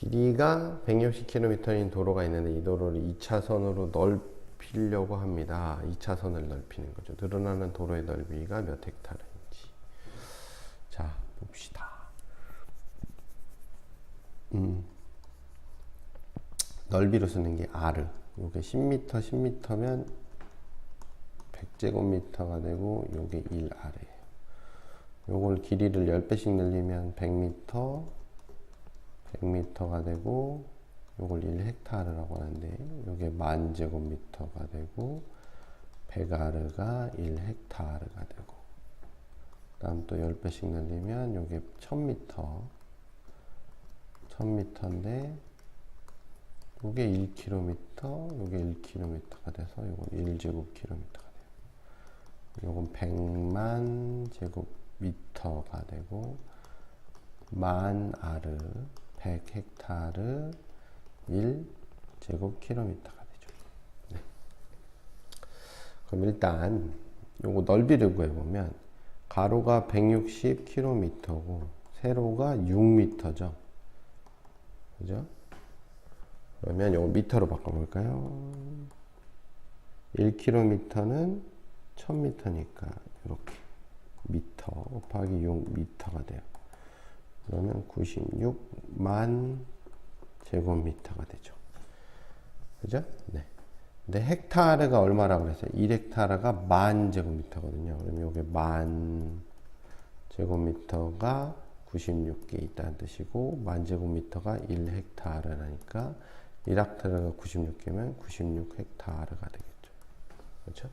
길이가 160km인 도로가 있는데 이 도로를 2차선으로 넓히려고 합니다. 2차선을 넓히는 거죠. 늘어나는 도로의 넓이가 몇 헥타르인지. 자, 봅시다. 음. 넓이로 쓰는 게 R을. 요게 10m, 10m면 100제곱미터가 되고 요게 1R이에요. 요걸 길이를 10배씩 늘리면 100m, 100m가 되고 요걸 1헥타르라고 하는데 요게 만 제곱미터가 되고 100아르가 1헥타르가 되고 그다음 또 10배씩 늘리면 요게 1000m 1000m인데 요게 1km 요게 1km가 돼서 요건 1제곱킬로미터가 돼요. 요건 100만 제곱미터가 되고 만 아르 100헥타르 1제곱킬로미터가 되죠. 네. 그럼 일단 요거 넓이를 구해보면 가로가 160km고 세로가 6m죠. 그죠? 그러면 요거 미터로 바꿔볼까요? 1km는 1000m니까 이렇게 미터 곱하기 6m가 돼요. 그러면 96만 제곱미터가 되죠. 그죠? 네. 근데 헥타르가 얼마라고 그랬어요? 1헥타르가 만 제곱미터거든요. 그럼 이게 만 제곱미터가 96개 있다는 뜻이고 만 제곱미터가 1헥타르라니까 1헥타르가 96개면 96헥타르가 되겠죠. 그렇죠?